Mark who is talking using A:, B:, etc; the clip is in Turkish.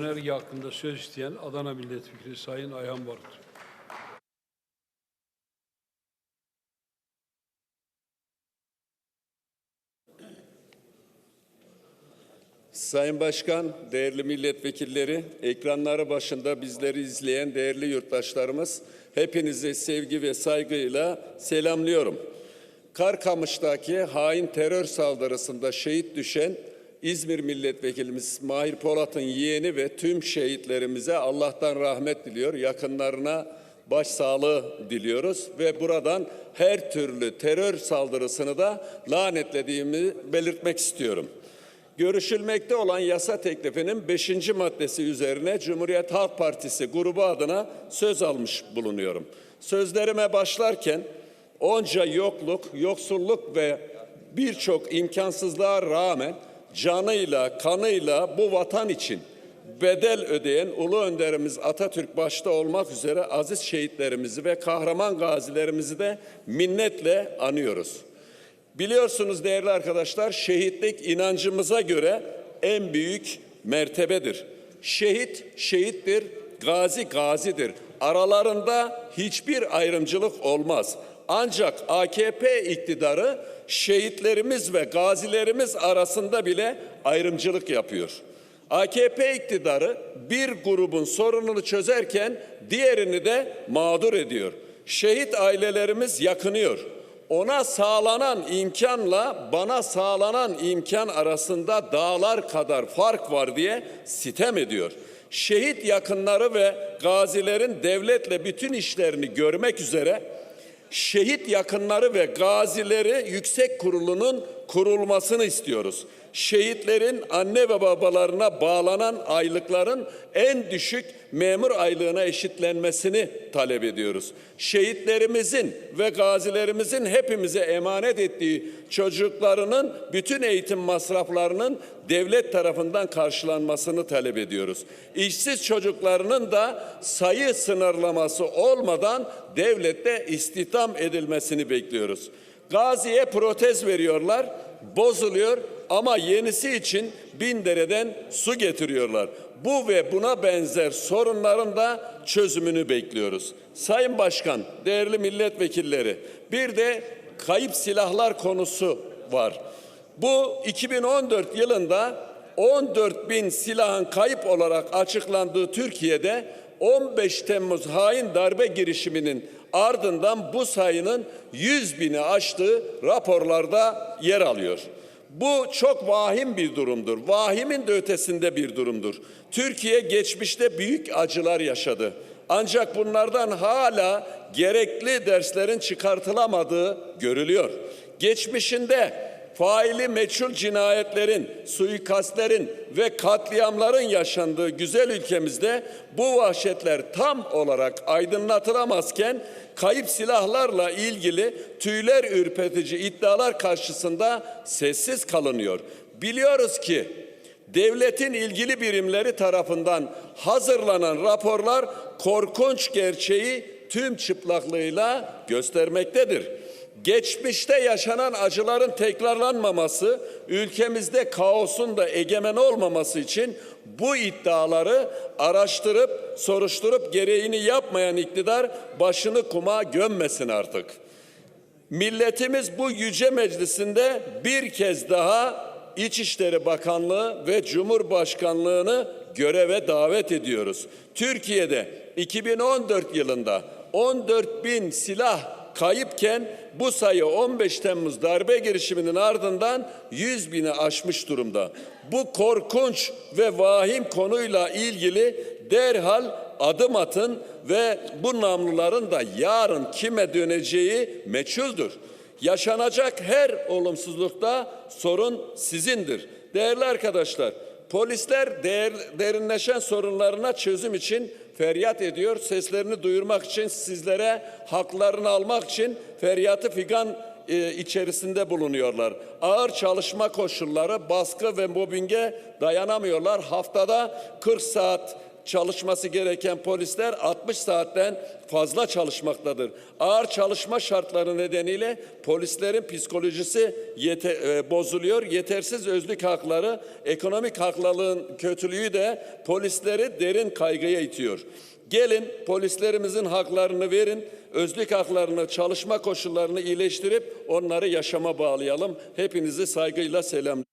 A: önerge hakkında söz isteyen Adana Milletvekili Sayın Ayhan Barut.
B: Sayın Başkan, değerli milletvekilleri, ekranları başında bizleri izleyen değerli yurttaşlarımız, hepinizi sevgi ve saygıyla selamlıyorum. Karkamış'taki hain terör saldırısında şehit düşen İzmir milletvekilimiz Mahir Polat'ın yeğeni ve tüm şehitlerimize Allah'tan rahmet diliyor. Yakınlarına başsağlığı diliyoruz ve buradan her türlü terör saldırısını da lanetlediğimi belirtmek istiyorum. Görüşülmekte olan yasa teklifinin 5. maddesi üzerine Cumhuriyet Halk Partisi grubu adına söz almış bulunuyorum. Sözlerime başlarken onca yokluk, yoksulluk ve birçok imkansızlığa rağmen canıyla, kanıyla bu vatan için bedel ödeyen Ulu Önderimiz Atatürk başta olmak üzere aziz şehitlerimizi ve kahraman gazilerimizi de minnetle anıyoruz. Biliyorsunuz değerli arkadaşlar şehitlik inancımıza göre en büyük mertebedir. Şehit şehittir, gazi gazidir. Aralarında hiçbir ayrımcılık olmaz. Ancak AKP iktidarı şehitlerimiz ve gazilerimiz arasında bile ayrımcılık yapıyor. AKP iktidarı bir grubun sorununu çözerken diğerini de mağdur ediyor. Şehit ailelerimiz yakınıyor ona sağlanan imkanla bana sağlanan imkan arasında dağlar kadar fark var diye sitem ediyor. Şehit yakınları ve gazilerin devletle bütün işlerini görmek üzere şehit yakınları ve gazileri yüksek kurulunun kurulmasını istiyoruz. Şehitlerin anne ve babalarına bağlanan aylıkların en düşük memur aylığına eşitlenmesini talep ediyoruz. Şehitlerimizin ve gazilerimizin hepimize emanet ettiği çocuklarının bütün eğitim masraflarının devlet tarafından karşılanmasını talep ediyoruz. İşsiz çocuklarının da sayı sınırlaması olmadan devlette istihdam edilmesini bekliyoruz. Gaziye protez veriyorlar, bozuluyor ama yenisi için bin dereden su getiriyorlar. Bu ve buna benzer sorunların da çözümünü bekliyoruz. Sayın Başkan, değerli milletvekilleri, bir de kayıp silahlar konusu var. Bu 2014 yılında 14 bin silahın kayıp olarak açıklandığı Türkiye'de 15 Temmuz hain darbe girişiminin ardından bu sayının 100 bini aştığı raporlarda yer alıyor. Bu çok vahim bir durumdur. Vahimin de ötesinde bir durumdur. Türkiye geçmişte büyük acılar yaşadı. Ancak bunlardan hala gerekli derslerin çıkartılamadığı görülüyor. Geçmişinde faili meçhul cinayetlerin, suikastlerin ve katliamların yaşandığı güzel ülkemizde bu vahşetler tam olarak aydınlatılamazken kayıp silahlarla ilgili tüyler ürpetici iddialar karşısında sessiz kalınıyor. Biliyoruz ki devletin ilgili birimleri tarafından hazırlanan raporlar korkunç gerçeği tüm çıplaklığıyla göstermektedir. Geçmişte yaşanan acıların tekrarlanmaması, ülkemizde kaosun da egemen olmaması için bu iddiaları araştırıp soruşturup gereğini yapmayan iktidar başını kuma gömmesin artık. Milletimiz bu yüce meclisinde bir kez daha İçişleri Bakanlığı ve Cumhurbaşkanlığını göreve davet ediyoruz. Türkiye'de 2014 yılında 14 bin silah kayıpken bu sayı 15 Temmuz darbe girişiminin ardından 100 bini aşmış durumda. Bu korkunç ve vahim konuyla ilgili derhal adım atın ve bu namluların da yarın kime döneceği meçhuldür. Yaşanacak her olumsuzlukta sorun sizindir. Değerli arkadaşlar, polisler değer, derinleşen sorunlarına çözüm için feryat ediyor. Seslerini duyurmak için sizlere haklarını almak için feryatı figan e, içerisinde bulunuyorlar. Ağır çalışma koşulları, baskı ve mobbinge dayanamıyorlar. Haftada 40 saat çalışması gereken polisler 60 saatten fazla çalışmaktadır. Ağır çalışma şartları nedeniyle polislerin psikolojisi yete- e, bozuluyor. Yetersiz özlük hakları, ekonomik haklılığın kötülüğü de polisleri derin kaygıya itiyor. Gelin polislerimizin haklarını verin, özlük haklarını, çalışma koşullarını iyileştirip onları yaşama bağlayalım. Hepinizi saygıyla selam.